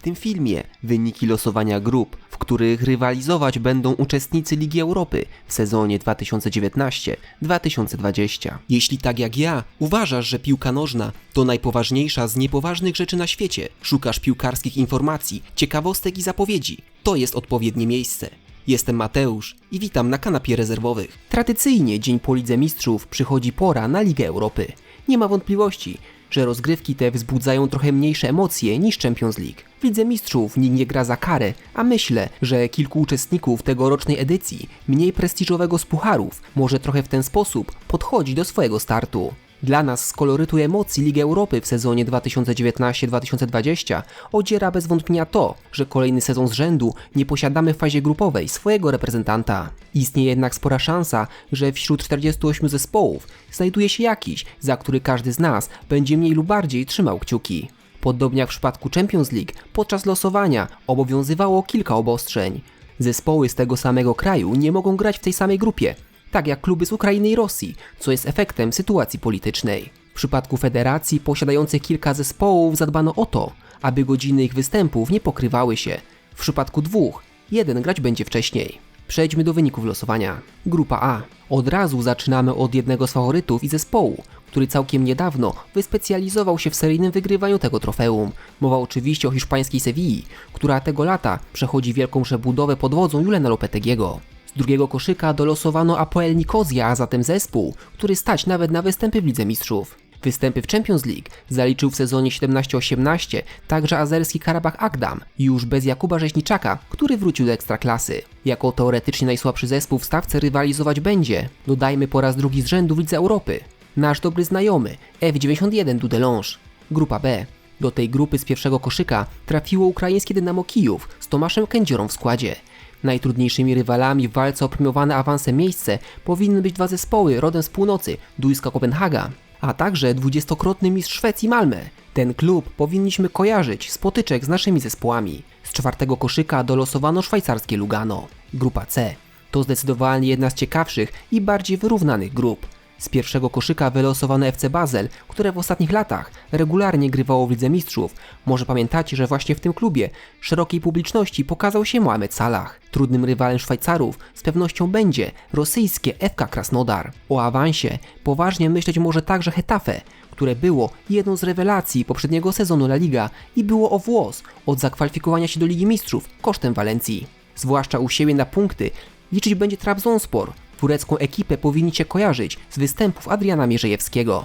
w tym filmie wyniki losowania grup, w których rywalizować będą uczestnicy Ligi Europy w sezonie 2019-2020. Jeśli tak jak ja uważasz, że piłka nożna to najpoważniejsza z niepoważnych rzeczy na świecie, szukasz piłkarskich informacji, ciekawostek i zapowiedzi, to jest odpowiednie miejsce. Jestem Mateusz i witam na kanapie rezerwowych. Tradycyjnie dzień po Lidze Mistrzów przychodzi pora na Ligę Europy. Nie ma wątpliwości, że rozgrywki te wzbudzają trochę mniejsze emocje niż Champions League. W Lidze Mistrzów nikt nie gra za karę, a myślę, że kilku uczestników tegorocznej edycji, mniej prestiżowego z pucharów, może trochę w ten sposób podchodzić do swojego startu. Dla nas z kolorytu emocji Ligi Europy w sezonie 2019-2020 odziera bez wątpienia to, że kolejny sezon z rzędu nie posiadamy w fazie grupowej swojego reprezentanta. Istnieje jednak spora szansa, że wśród 48 zespołów znajduje się jakiś, za który każdy z nas będzie mniej lub bardziej trzymał kciuki. Podobnie jak w przypadku Champions League, podczas losowania obowiązywało kilka obostrzeń. Zespoły z tego samego kraju nie mogą grać w tej samej grupie, tak jak kluby z Ukrainy i Rosji, co jest efektem sytuacji politycznej. W przypadku federacji posiadających kilka zespołów zadbano o to, aby godziny ich występów nie pokrywały się. W przypadku dwóch, jeden grać będzie wcześniej. Przejdźmy do wyników losowania. Grupa A. Od razu zaczynamy od jednego z faworytów i zespołu, który całkiem niedawno wyspecjalizował się w seryjnym wygrywaniu tego trofeum. Mowa oczywiście o hiszpańskiej Sewilli, która tego lata przechodzi wielką przebudowę pod wodzą Julena Lopetegiego. Z drugiego koszyka dolosowano Apoel Nikozja, a zatem zespół, który stać nawet na występy w Lidze Mistrzów. Występy w Champions League zaliczył w sezonie 17-18 także azerski Karabach Agdam, już bez Jakuba Rzeźniczaka, który wrócił do ekstraklasy. Jako teoretycznie najsłabszy zespół w stawce rywalizować będzie, dodajmy po raz drugi z rzędu w Europy, nasz dobry znajomy F91 Dudelange. Grupa B. Do tej grupy z pierwszego koszyka trafiło ukraińskie Dynamo Kijów z Tomaszem Kędziorą w składzie. Najtrudniejszymi rywalami w walce o premiowane awansem miejsce powinny być dwa zespoły rodem z północy, Duńska Kopenhaga, a także dwudziestokrotny mistrz Szwecji Malmö. Ten klub powinniśmy kojarzyć z potyczek z naszymi zespołami. Z czwartego koszyka dolosowano szwajcarskie Lugano. Grupa C to zdecydowanie jedna z ciekawszych i bardziej wyrównanych grup. Z pierwszego koszyka wylosowano FC Basel, które w ostatnich latach regularnie grywało w Lidze Mistrzów. Może pamiętacie, że właśnie w tym klubie szerokiej publiczności pokazał się Mohamed Salah. Trudnym rywalem Szwajcarów z pewnością będzie rosyjskie FK Krasnodar. O awansie poważnie myśleć może także Hetafe, które było jedną z rewelacji poprzedniego sezonu La Liga i było o włos od zakwalifikowania się do Ligi Mistrzów kosztem Walencji. Zwłaszcza u siebie na punkty liczyć będzie Trabzonspor, turecką ekipę powinniście kojarzyć z występów Adriana Mierzejewskiego.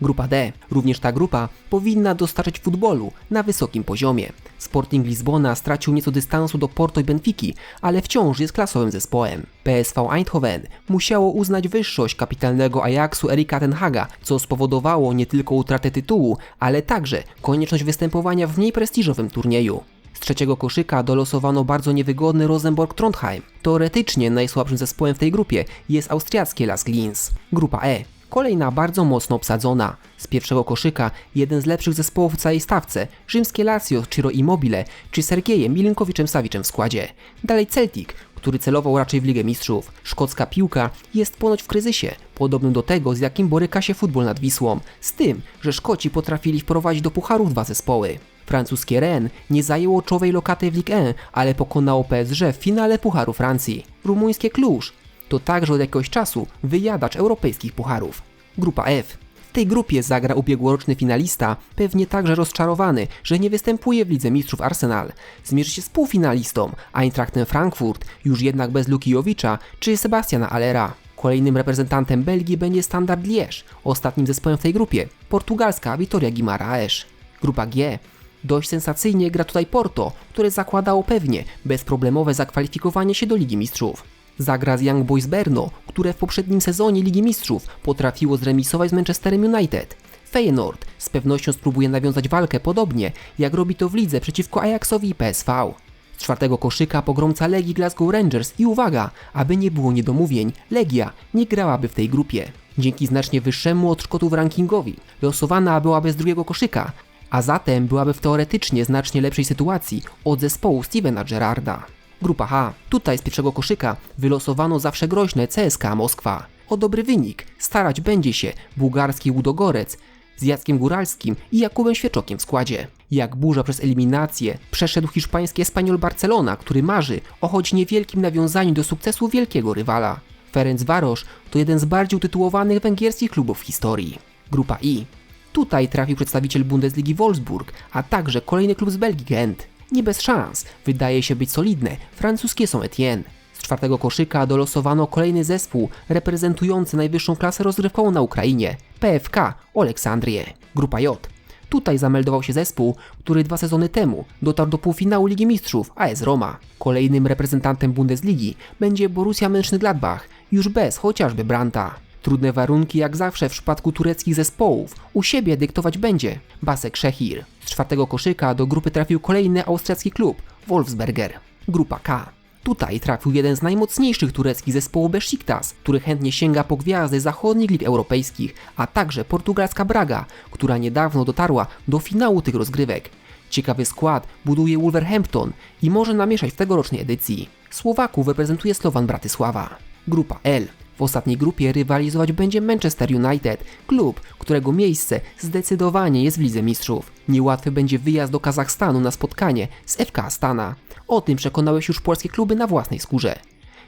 Grupa D. Również ta grupa powinna dostarczać futbolu na wysokim poziomie. Sporting Lizbona stracił nieco dystansu do Porto i Benfiki, ale wciąż jest klasowym zespołem. PSV Eindhoven musiało uznać wyższość kapitalnego Ajaxu Erika Tenhaga, co spowodowało nie tylko utratę tytułu, ale także konieczność występowania w mniej prestiżowym turnieju. Z trzeciego koszyka dolosowano bardzo niewygodny Rosenborg Trondheim. Teoretycznie najsłabszym zespołem w tej grupie jest austriackie Las Glins. Grupa E. Kolejna bardzo mocno obsadzona. Z pierwszego koszyka jeden z lepszych zespołów w całej stawce, rzymskie Lazio, Ciro Immobile czy Sergiejem Milinkowiczem Sawiczem w składzie. Dalej Celtic, który celował raczej w Ligę Mistrzów. Szkocka piłka jest ponoć w kryzysie, podobnym do tego, z jakim boryka się futbol nad Wisłą, z tym, że Szkoci potrafili wprowadzić do pucharów dwa zespoły. Francuskie Rennes nie zajęło czołowej lokaty w Ligue 1, ale pokonało PSG w finale Pucharu Francji. Rumuńskie Cluj to także od jakiegoś czasu wyjadacz europejskich pucharów. Grupa F. W tej grupie zagra ubiegłoroczny finalista, pewnie także rozczarowany, że nie występuje w Lidze Mistrzów Arsenal. Zmierzy się z półfinalistą Eintrachtem Frankfurt, już jednak bez Lukijowicza czy Sebastiana Allera. Kolejnym reprezentantem Belgii będzie Standard Liège, ostatnim zespołem w tej grupie, portugalska Vitoria Guimaraes. Grupa G Dość sensacyjnie gra tutaj Porto, które zakładało pewnie bezproblemowe zakwalifikowanie się do Ligi Mistrzów. Zagra z Young Boys Berno, które w poprzednim sezonie Ligi Mistrzów potrafiło zremisować z Manchesterem United. Feyenoord z pewnością spróbuje nawiązać walkę podobnie, jak robi to w lidze przeciwko Ajaxowi i PSV. Z czwartego koszyka pogromca Legii Glasgow Rangers i uwaga, aby nie było niedomówień, Legia nie grałaby w tej grupie. Dzięki znacznie wyższemu od Szkotów rankingowi losowana byłaby z drugiego koszyka, a zatem byłaby w teoretycznie znacznie lepszej sytuacji od zespołu Stevena Gerrarda. Grupa H. Tutaj z pierwszego koszyka wylosowano zawsze groźne CSK Moskwa. O dobry wynik starać będzie się bułgarski Łudogorec z Jackiem Góralskim i Jakubem Świeczokiem w składzie. Jak burza przez eliminację przeszedł hiszpański Espanyol Barcelona, który marzy o choć niewielkim nawiązaniu do sukcesu wielkiego rywala. Ferencvaros to jeden z bardziej utytułowanych węgierskich klubów w historii. Grupa I. Tutaj trafił przedstawiciel Bundesligi Wolfsburg, a także kolejny klub z Belgii Gent. Nie bez szans, wydaje się być solidne, francuskie są Etienne. Z czwartego koszyka dolosowano kolejny zespół reprezentujący najwyższą klasę rozrywkową na Ukrainie PFK Oleksandrię. Grupa J. Tutaj zameldował się zespół, który dwa sezony temu dotarł do półfinału Ligi Mistrzów AS Roma. Kolejnym reprezentantem Bundesligi będzie Borussia Mönchengladbach, już bez chociażby Branta. Trudne warunki jak zawsze w przypadku tureckich zespołów u siebie dyktować będzie Basek Szehir. Z czwartego koszyka do grupy trafił kolejny austriacki klub Wolfsberger. Grupa K. Tutaj trafił jeden z najmocniejszych tureckich zespołów Besiktas, który chętnie sięga po gwiazdy zachodnich lig europejskich, a także portugalska Braga, która niedawno dotarła do finału tych rozgrywek. Ciekawy skład buduje Wolverhampton i może namieszać w tegorocznej edycji. Słowaków reprezentuje Slovan Bratysława. Grupa L. W ostatniej grupie rywalizować będzie Manchester United, klub, którego miejsce zdecydowanie jest w Lidze Mistrzów. Niełatwy będzie wyjazd do Kazachstanu na spotkanie z FK Astana. O tym przekonały się już polskie kluby na własnej skórze.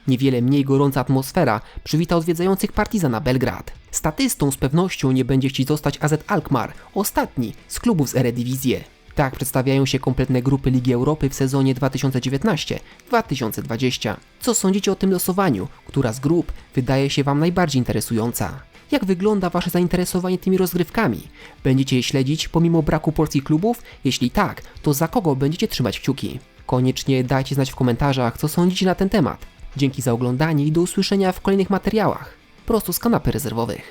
Niewiele mniej gorąca atmosfera przywita odwiedzających Partizana Belgrad. Statystą z pewnością nie będzie chcieć zostać AZ Alkmaar, ostatni z klubów z Eredivisie. Tak przedstawiają się kompletne grupy Ligi Europy w sezonie 2019-2020. Co sądzicie o tym losowaniu? Która z grup wydaje się Wam najbardziej interesująca? Jak wygląda Wasze zainteresowanie tymi rozgrywkami? Będziecie je śledzić pomimo braku polskich klubów? Jeśli tak, to za kogo będziecie trzymać kciuki? Koniecznie dajcie znać w komentarzach, co sądzicie na ten temat. Dzięki za oglądanie i do usłyszenia w kolejnych materiałach. Prosto z kanapy rezerwowych.